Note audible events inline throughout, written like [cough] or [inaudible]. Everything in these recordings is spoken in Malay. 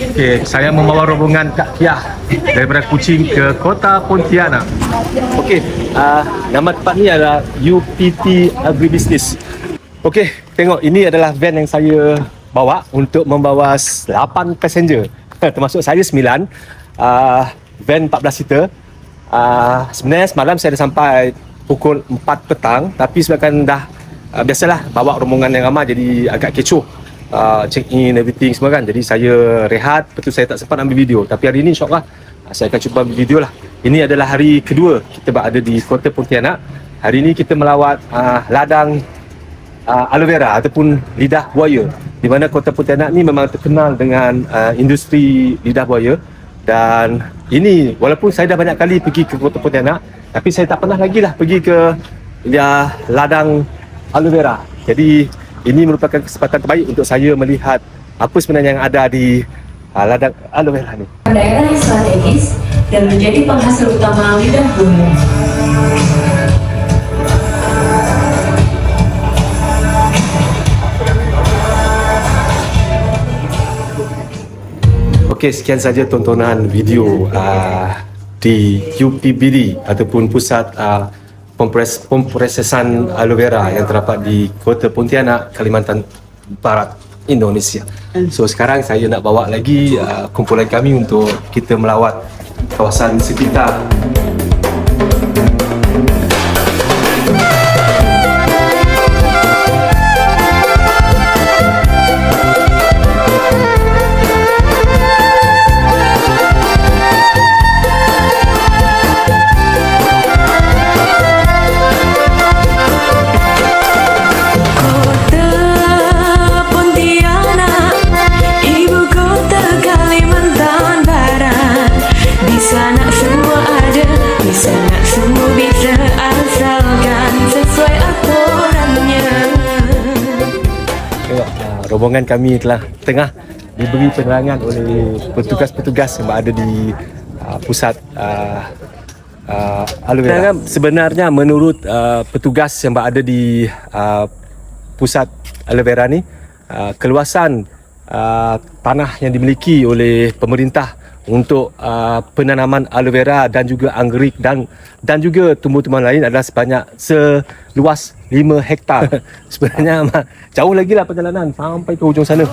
Okey, saya membawa rombongan Kak Kia daripada Kuching ke kota Pontianak. Okey, uh, nama tempat ni adalah UPT Agribusiness. Okey, tengok ini adalah van yang saya bawa untuk membawa 8 passenger. [laughs] Termasuk saya 9. Uh, van 14 seater. Uh, sebenarnya semalam saya dah sampai pukul 4 petang tapi sebabkan dah uh, biasalah bawa rombongan yang ramai jadi agak kecoh uh, check in everything semua kan. Jadi saya rehat betul saya tak sempat ambil video. Tapi hari ini insyaAllah uh, saya akan cuba ambil video lah. Ini adalah hari kedua kita berada di kota Pontianak. Hari ini kita melawat uh, ladang uh, aloe vera ataupun lidah buaya. Di mana kota Pontianak ni memang terkenal dengan uh, industri lidah buaya. Dan ini walaupun saya dah banyak kali pergi ke kota Pontianak tapi saya tak pernah lagi lah pergi ke ya, ladang aloe vera jadi ini merupakan kesempatan terbaik untuk saya melihat apa sebenarnya yang ada di uh, ladang aloe vera ni daerah yang strategis dan menjadi penghasil utama lidah buaya. Okey, sekian saja tontonan video uh, di UPBD ataupun pusat uh, pempres, pemprosesan aloe vera yang terdapat di Kota Pontianak, Kalimantan Barat, Indonesia. So sekarang saya nak bawa lagi uh, kumpulan kami untuk kita melawat kawasan sekitar kami telah tengah diberi penerangan oleh petugas-petugas yang berada di uh, pusat uh, uh, aloe vera. Sebenarnya menurut uh, petugas yang berada di uh, pusat aloe vera ni, uh, keluasan uh, tanah yang dimiliki oleh pemerintah untuk uh, penanaman aloe vera dan juga anggerik dan dan juga tumbuh-tumbuhan lain adalah sebanyak seluas 5 hektar. [laughs] Sebenarnya amat jauh lagi lah perjalanan sampai ke hujung sana.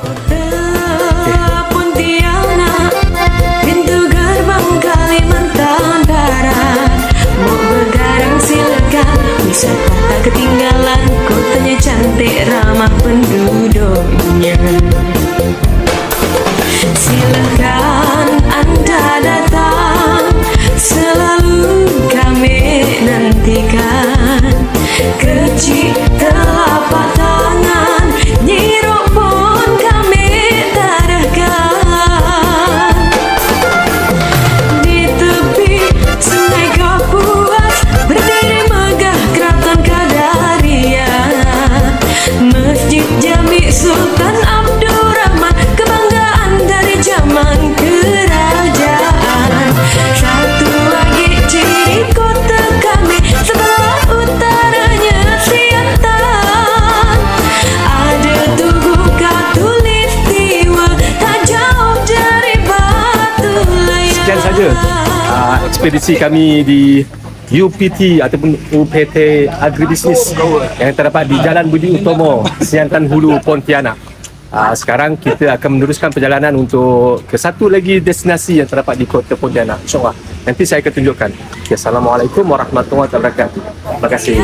Wisata tak ketinggalan. Kotanya cantik, ramah penduduknya. Silakan Kecil telapak ekspedisi kami di UPT ataupun UPT Agribusiness yang terdapat di Jalan Budi Utomo, Siantan Hulu, Pontianak. Uh, sekarang kita akan meneruskan perjalanan untuk ke satu lagi destinasi yang terdapat di Kota Pontianak. InsyaAllah. Nanti saya akan tunjukkan. Okay, Assalamualaikum warahmatullahi wabarakatuh. Terima kasih.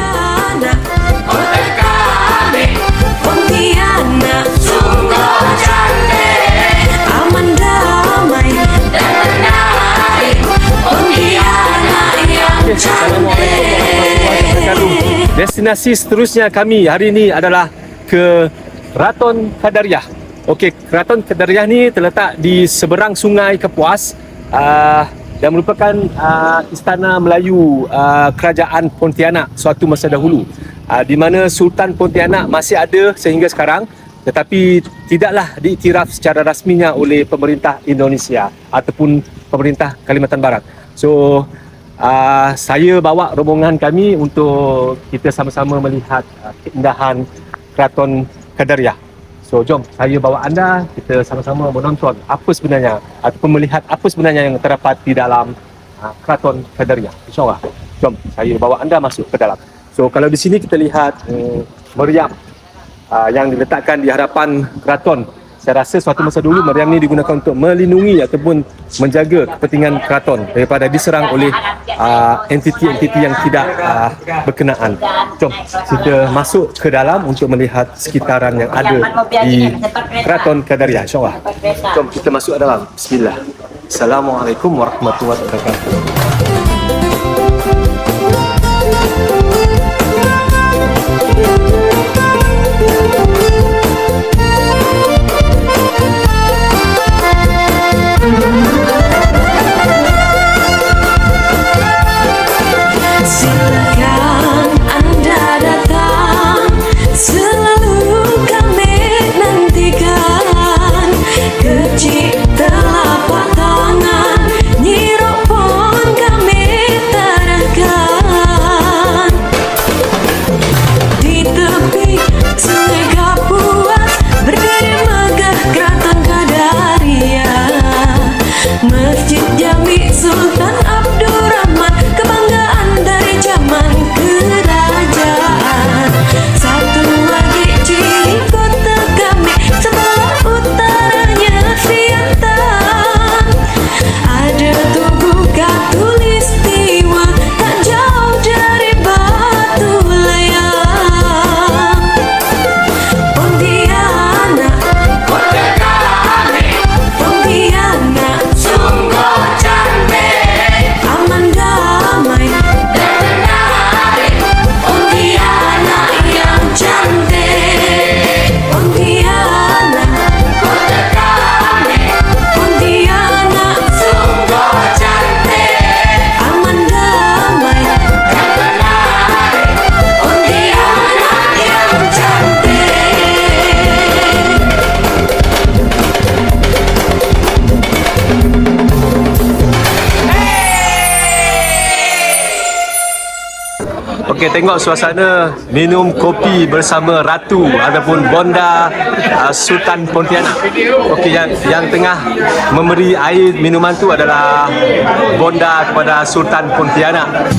Destinasi seterusnya kami hari ini adalah ke Keraton Kadariah. Okey, Keraton Kadariah ni terletak di seberang Sungai Kepuas uh, dan merupakan uh, istana Melayu uh, Kerajaan Pontianak suatu masa dahulu. Uh, di mana Sultan Pontianak masih ada sehingga sekarang tetapi tidaklah diiktiraf secara rasminya oleh pemerintah Indonesia ataupun pemerintah Kalimantan Barat. So uh, saya bawa rombongan kami untuk kita sama-sama melihat uh, keindahan Keraton Kadariah. So jom saya bawa anda kita sama-sama menonton apa sebenarnya ataupun melihat apa sebenarnya yang terdapat di dalam uh, Keraton Kadariah. InsyaAllah. Jom saya bawa anda masuk ke dalam. So kalau di sini kita lihat um, meriam uh, yang diletakkan di hadapan keraton. Saya rasa suatu masa dulu meriam ini digunakan untuk melindungi ataupun menjaga kepentingan keraton daripada diserang oleh uh, entiti-entiti yang tidak uh, berkenaan. Jom kita masuk ke dalam untuk melihat sekitaran yang ada di Keraton Kadariah insyaAllah. Jom kita masuk ke dalam. Bismillah. Assalamualaikum warahmatullahi wabarakatuh. Okey tengok suasana minum kopi bersama ratu ataupun bonda uh, Sultan Pontianak. Okey yang yang tengah memberi air minuman tu adalah bonda kepada Sultan Pontianak.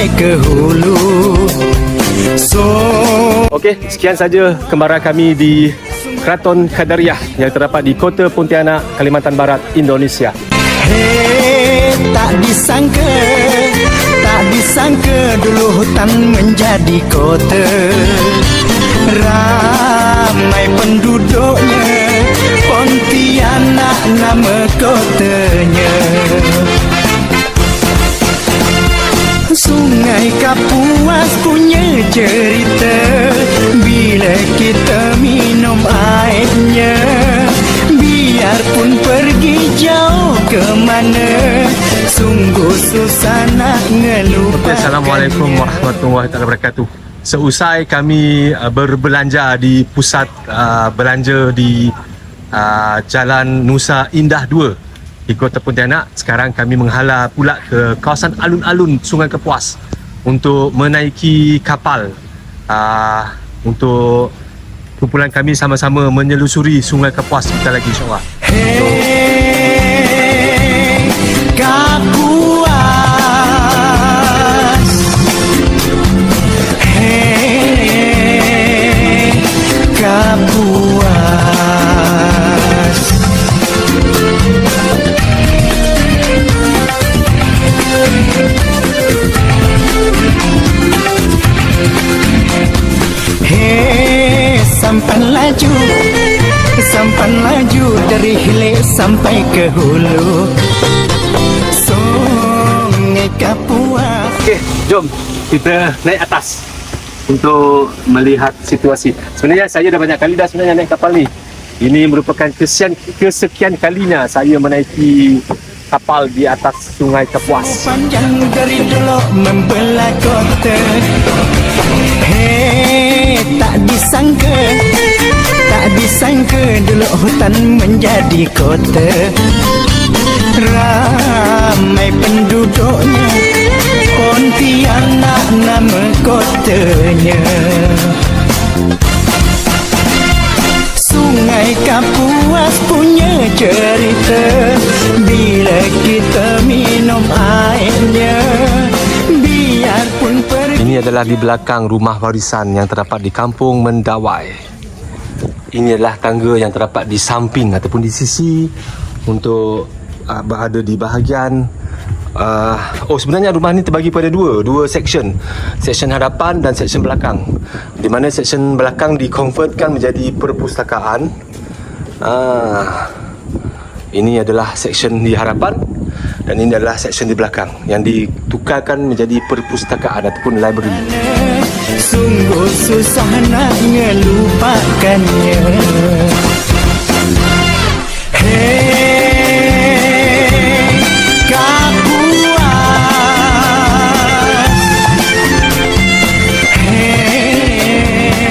Sampai ke hulu. So Okey, sekian saja kembaran kami di Keraton Kadariah yang terdapat di Kota Pontianak, Kalimantan Barat, Indonesia. Hei, tak disangka Tak disangka dulu hutan menjadi kota. Ramai penduduknya Pontianak nama kotanya Sungai Kapuas punya cerita Bila kita minum airnya Biarpun pergi jauh ke mana Sungguh susah nak ngelupakan Assalamualaikum warahmatullahi wabarakatuh. Seusai kami uh, berbelanja di pusat uh, belanja di uh, Jalan Nusa Indah 2 di Kota Pontianak, sekarang kami menghala pula ke kawasan alun-alun Sungai Kepuas untuk menaiki kapal uh, untuk kumpulan kami sama-sama menyelusuri Sungai Kepuas kita lagi insyaAllah. Hei, Kapuas Hei, Kapuas dari hilir sampai ke hulu Sungai Kapuas Okey, jom kita naik atas untuk melihat situasi. Sebenarnya saya dah banyak kali dah sebenarnya naik kapal ni. Ini merupakan kesekian, kesekian kalinya saya menaiki kapal di atas Sungai Kapuas. Panjang dari dulu membelah kota Hei, tak disangka Tak disangka dulu hutan menjadi kota Ramai penduduknya Pontianak nama kotanya Sungai Kapuas punya cerita Bila kita minum airnya Biarpun pergi Ini adalah di belakang rumah warisan yang terdapat di Kampung Mendawai. Ini adalah tangga yang terdapat di samping ataupun di sisi untuk uh, berada di bahagian uh, oh sebenarnya rumah ni terbagi pada dua, dua section. Section hadapan dan section belakang. Di mana section belakang dikonvertkan menjadi perpustakaan. Ah, ini adalah section di hadapan dan ini adalah section di belakang yang ditukarkan menjadi perpustakaan ataupun library. Sungguh susah nak Kapuas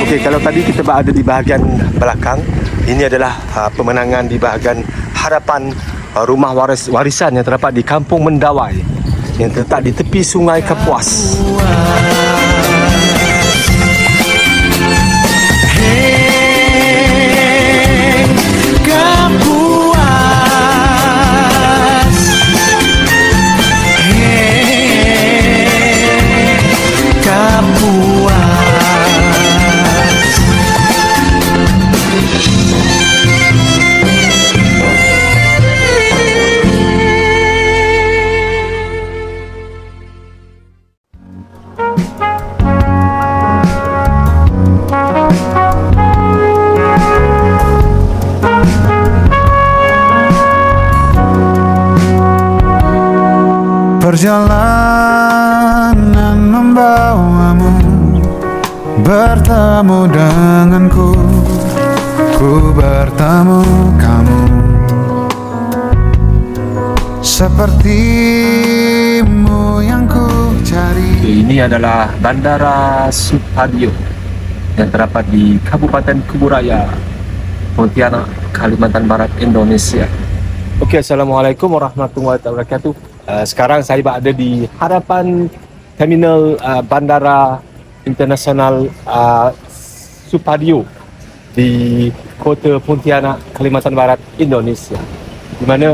Okey, kalau tadi kita berada di bahagian belakang, ini adalah uh, pemenangan di bahagian harapan uh, rumah waris, warisan yang terdapat di Kampung Mendawai yang terletak di tepi Sungai Kapuas. Hei Perjalanan membawamu Bertemu denganku Ku bertemu kamu Sepertimu yang ku cari Ini adalah Bandara Supadio yang terdapat di Kabupaten Kuburaya, Pontianak, Kalimantan Barat, Indonesia. Okey, Assalamualaikum warahmatullahi wabarakatuh. Uh, sekarang saya berada di hadapan terminal uh, Bandara Internasional uh, Supadio di Kota Pontianak, Kalimantan Barat, Indonesia. Di mana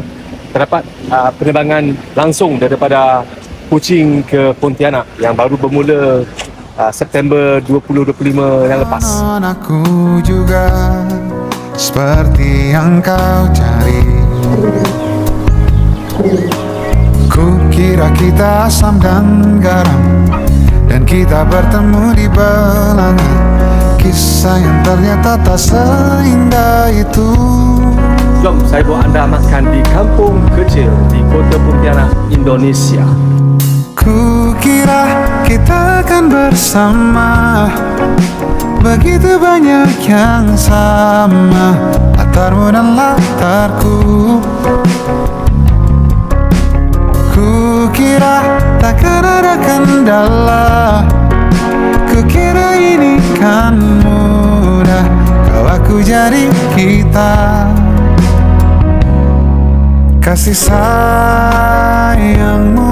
terdapat uh, penerbangan langsung daripada Kuching ke Pontianak yang baru bermula uh, September 2025 yang lepas. Aku juga seperti yang kau cari Ku kira kita asam dan garam Dan kita bertemu di belakang Kisah yang ternyata tak seindah itu Jom saya bawa anda makan di kampung kecil di Kota Pontianak, Indonesia. Ku kira kita akan bersama Begitu banyak yang sama Latarmu dan latarku Ku kira takkan ada kendala Ku kira ini kan mudah Kau aku jadi kita. Kasih sayangmu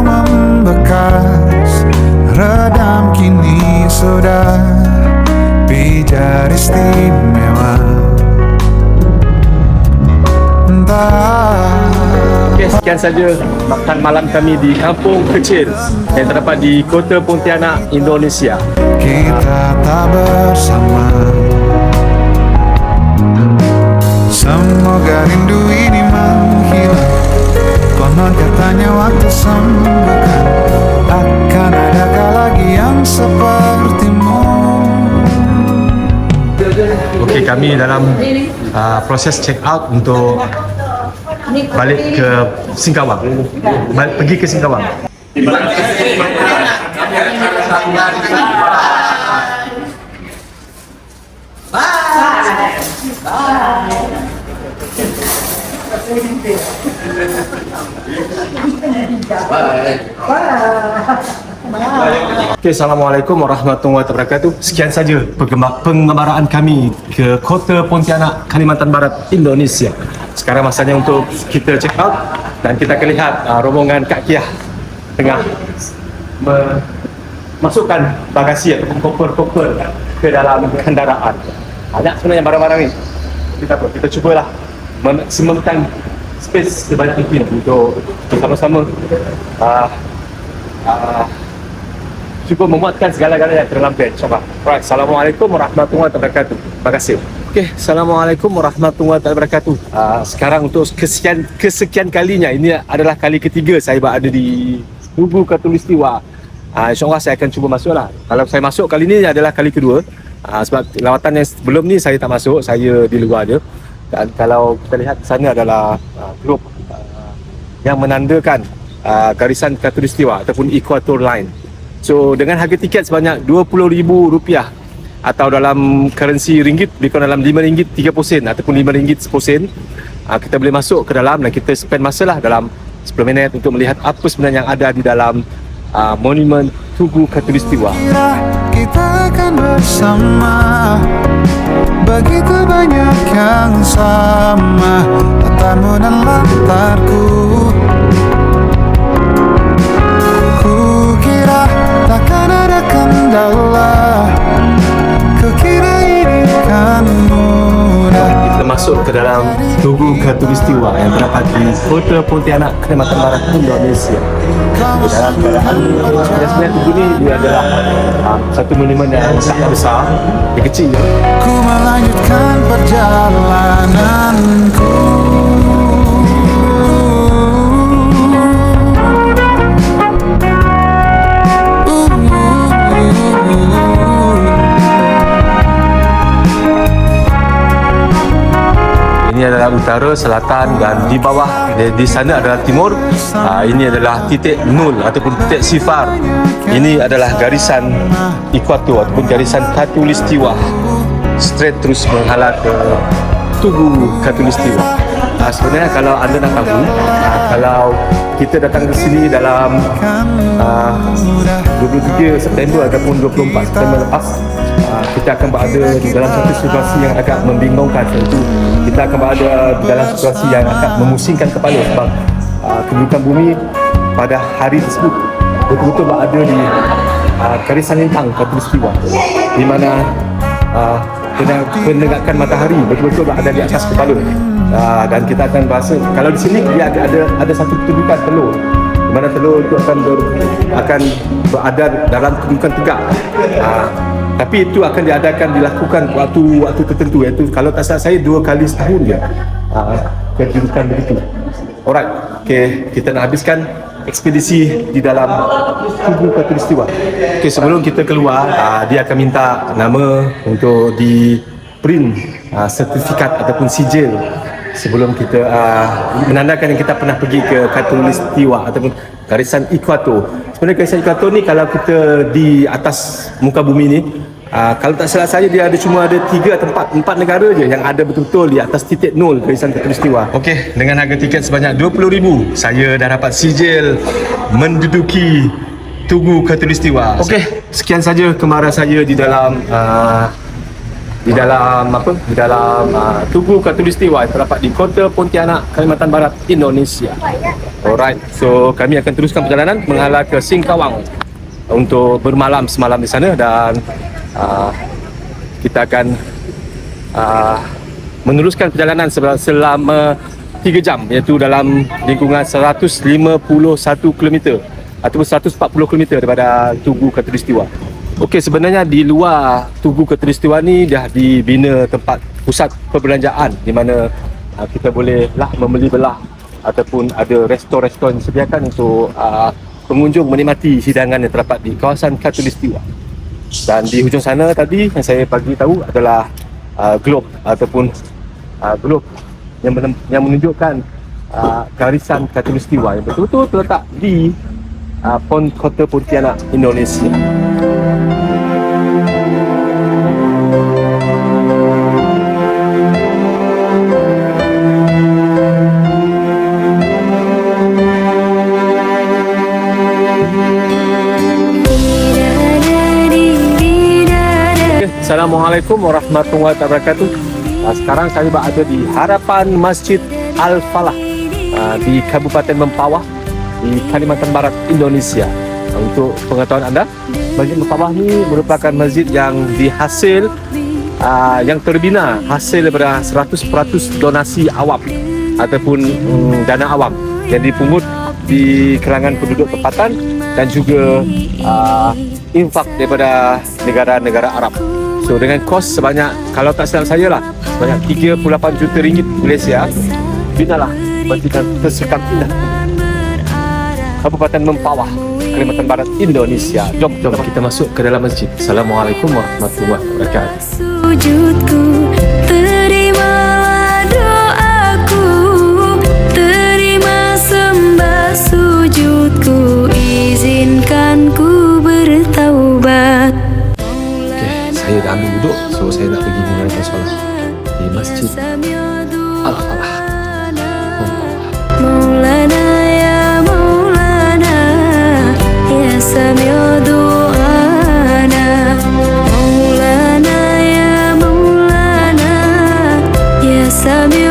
membekas Redam kini sudah. Pijar istimewa Okey, sekian saja makan malam kami di kampung kecil yang terdapat di Kota Pontianak, Indonesia. kita tak bersama. Semoga rindu ini menghilang. Konon katanya waktu sembuhkan. Akan adakah lagi yang sepertimu? Okey, kami dalam uh, proses check out untuk balik ke Singkawang. Balik, pergi ke Singkawang. Okay, Assalamualaikum warahmatullahi wabarakatuh. Sekian saja pengembaraan kami ke Kota Pontianak, Kalimantan Barat, Indonesia. Sekarang masanya untuk kita check out dan kita akan lihat uh, rombongan Kak Kiah tengah memasukkan bagasi ataupun koper-koper ke dalam kendaraan. Banyak sebenarnya barang-barang ni. Kita? Kita cubalah memaksimumkan space sebanyak mungkin untuk sama-sama uh, uh, cuba memuatkan segala-galanya dalam band insyaAllah Alright, Assalamualaikum warahmatullahi wabarakatuh. Terima kasih. Okay, Assalamualaikum warahmatullahi wabarakatuh. Uh, Sekarang untuk kesekian kesekian kalinya Ini adalah kali ketiga saya berada di Tugu Katulistiwa uh, InsyaAllah saya akan cuba masuk lah. Kalau saya masuk kali ini adalah kali kedua. Uh, Sebab lawatan yang sebelum ni saya tak masuk Saya di luar je. Dan kalau kita lihat sana adalah uh, Globe uh, Yang menandakan uh, Garisan Katulistiwa Ataupun Equator Line So dengan harga tiket sebanyak RM20,000 atau dalam currency ringgit lebih kurang dalam RM5 30 sen ataupun RM5 10 sen uh, kita boleh masuk ke dalam dan kita spend masa lah dalam 10 minit untuk melihat apa sebenarnya yang ada di dalam uh, monumen Tugu Katulistiwa. Kita akan bersama Begitu banyak yang sama Latarmu dan latarku ini kan mudah Kita masuk ke dalam Tugu Katulistiwa yang terdapat di Kota Pontianak, Kalimantan Barat, Indonesia. Di dalam keadaan dia sebenarnya tugu ni dia adalah uh, satu monumen yang sangat besar, dia kecil. Ku melanjutkan perjalananku Ini adalah utara, selatan dan di bawah di, di sana adalah timur. Uh, ini adalah titik nol ataupun titik sifar. Ini adalah garisan ekuator ataupun garisan katulistiwa. Straight terus menghala ke Tugu Katulistiwa. Uh, sebenarnya kalau anda nak tahu, uh, kalau kita datang ke sini dalam uh, 23 September ataupun 24 September lepas uh, kita akan berada di dalam satu situasi yang agak membingungkan iaitu kita akan berada di dalam situasi yang agak memusingkan kepala sebab uh, kedudukan bumi pada hari tersebut betul-betul berada di uh, garisan lintang katulistiwa di mana pendegakan matahari betul-betul berada di atas kepala. Dan kita akan bahasa kalau di sini dia ada ada, ada satu kedudukan telur di mana telur itu akan ber, akan berada dalam kedudukan tegak. Uh, tapi itu akan diadakan dilakukan waktu waktu tertentu. Iaitu kalau tak salah saya dua kali setahun je. Uh, kedudukan begitu. Alright okay, kita nak habiskan ekspedisi di dalam tubuh katulistiwa. Okey, sebelum kita keluar, uh, dia akan minta nama untuk di print uh, sertifikat ataupun sijil sebelum kita uh, menandakan yang kita pernah pergi ke katulistiwa ataupun garisan ekuator. Sebenarnya garisan ekuator ni kalau kita di atas muka bumi ni Uh, kalau tak salah saya dia ada cuma ada tiga atau empat, empat negara je yang ada betul-betul di atas titik nol garisan katulistiwa. Okey, dengan harga tiket sebanyak RM20,000, saya dah dapat sijil menduduki Tugu Katulistiwa. Okey, sekian saja kemarahan saya di dalam uh, di dalam apa? Di dalam uh, Tugu Katulistiwa terdapat di Kota Pontianak, Kalimantan Barat, Indonesia. Alright, so kami akan teruskan perjalanan menghala ke Singkawang untuk bermalam semalam di sana dan uh, kita akan uh, meneruskan perjalanan sel- selama 3 jam iaitu dalam lingkungan 151 km ataupun 140 km daripada Tugu Katulistiwa. Okey sebenarnya di luar Tugu Katulistiwa ni dah dibina tempat pusat perbelanjaan di mana uh, kita boleh lah membeli belah ataupun ada restoran-restoran disediakan untuk uh, pengunjung menikmati hidangan yang terdapat di kawasan Katulistiwa. Dan di hujung sana tadi yang saya bagi tahu adalah uh, globe ataupun uh, globe yang, menem- yang menunjukkan uh, garisan khatulistiwa yang betul-betul terletak di uh, Pon Kota Pontianak Indonesia. Assalamualaikum warahmatullahi wabarakatuh. Uh, sekarang saya berada di harapan Masjid Al Falah uh, di Kabupaten Mempawah di Kalimantan Barat, Indonesia. Uh, untuk pengetahuan anda, Masjid Mempawah ini merupakan masjid yang dihasil uh, yang terbina hasil daripada 100% donasi awam ataupun um, dana awam yang dipungut di kalangan penduduk tempatan dan juga uh, infak daripada negara-negara Arab. So dengan kos sebanyak kalau tak silap saya lah sebanyak 38 juta ringgit Malaysia binalah Masjid tersekam indah Kabupaten Mempawah Kalimantan Barat Indonesia. Jom jom kita masuk ke dalam masjid. Assalamualaikum warahmatullahi wabarakatuh. Saya dah ambil duduk so saya nak pergi menunaikan solat di Masjid. Al-Falah. Maulana ya Maulana Ya Sami'u du'ana Maulana ya Maulana Ya Sami'u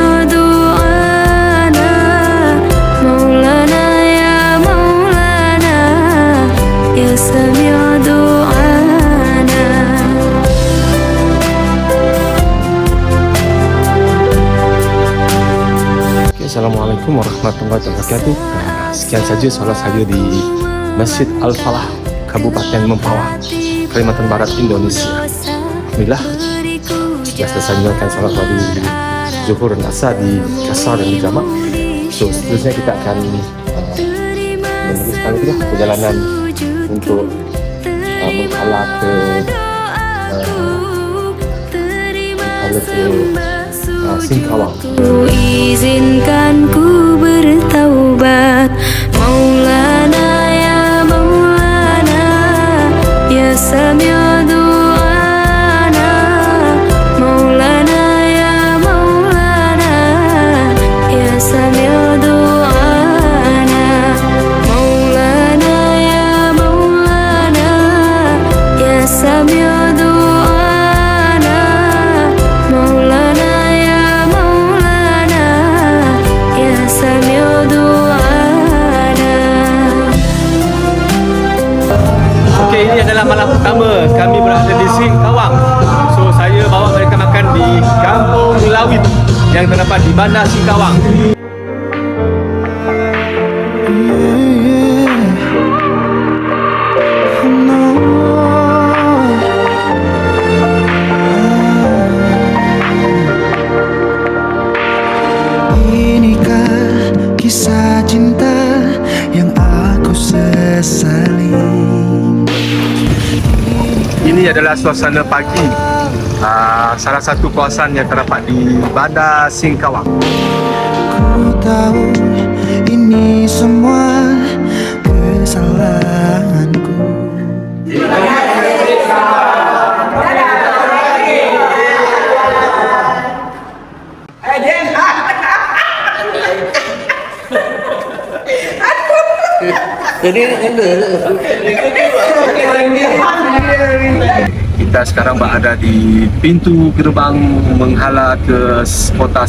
warahmatullahi wabarakatuh. Ah, Sekian saja solat saya di Masjid Al-Falah, Kabupaten Mempawah, Kalimantan Barat, Indonesia. Alhamdulillah, sudah selesai menjalankan solat pada Zuhur dan Asar di Kasar dan di Jamak. So, seterusnya kita akan uh, meneruskan lagi perjalanan untuk uh, menghala ke uh, menghala ke Singkawang. Izinkan ku bertaubat Maulana ya Maulana Ya Sami'u Lawit yang terdapat di Bandar Singkawang. Inikah kisah cinta yang aku sesali Ini adalah suasana pagi. Salah satu kawasan yang terdapat di Bandar Singkawang. Ku tahu ini semua kesalahanku Kita sekarang berada di pintu gerbang menghala ke kota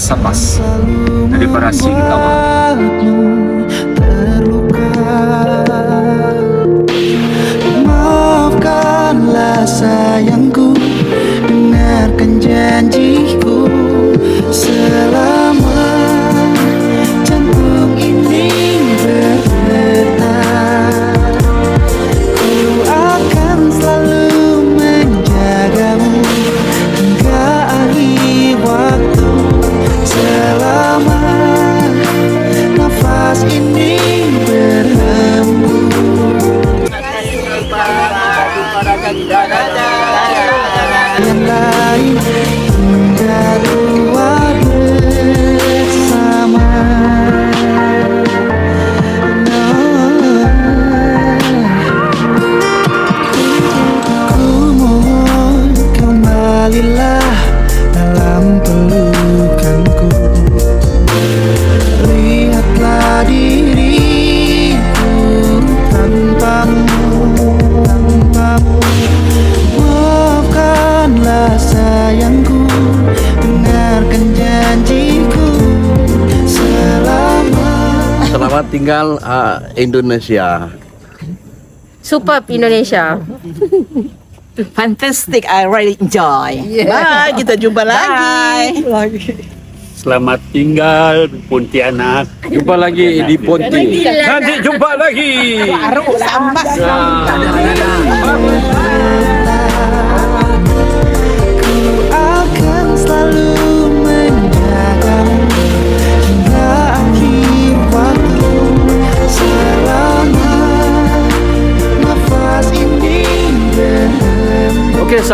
daripada Singkawang. Buatmu terluka Maafkanlah sayangku Dengarkan janjiku. Selama jantung ini tinggal uh, Indonesia. Superb Indonesia. [laughs] Fantastic, I really enjoy. Bye, kita jumpa lagi. Selamat tinggal Pontianak. Jumpa lagi di Ponti. Nanti jumpa lagi. Sambas. akan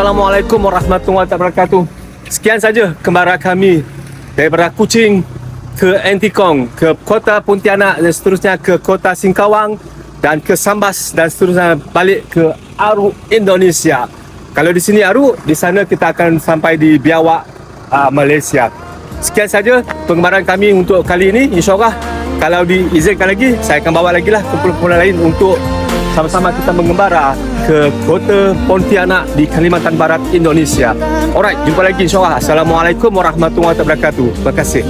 Assalamualaikum warahmatullahi wabarakatuh. Sekian saja kembara kami daripada Kuching ke Antikong, ke kota Pontianak dan seterusnya ke kota Singkawang dan ke Sambas dan seterusnya balik ke Aru Indonesia. Kalau di sini Aru, di sana kita akan sampai di Biawak, uh, Malaysia. Sekian saja pengembaraan kami untuk kali ini. InsyaAllah kalau diizinkan lagi, saya akan bawa lagi lah kumpulan-kumpulan lain untuk sama-sama kita mengembara ke kota Pontianak di Kalimantan Barat, Indonesia. Alright, jumpa lagi insyaAllah. Assalamualaikum warahmatullahi wabarakatuh. Terima kasih.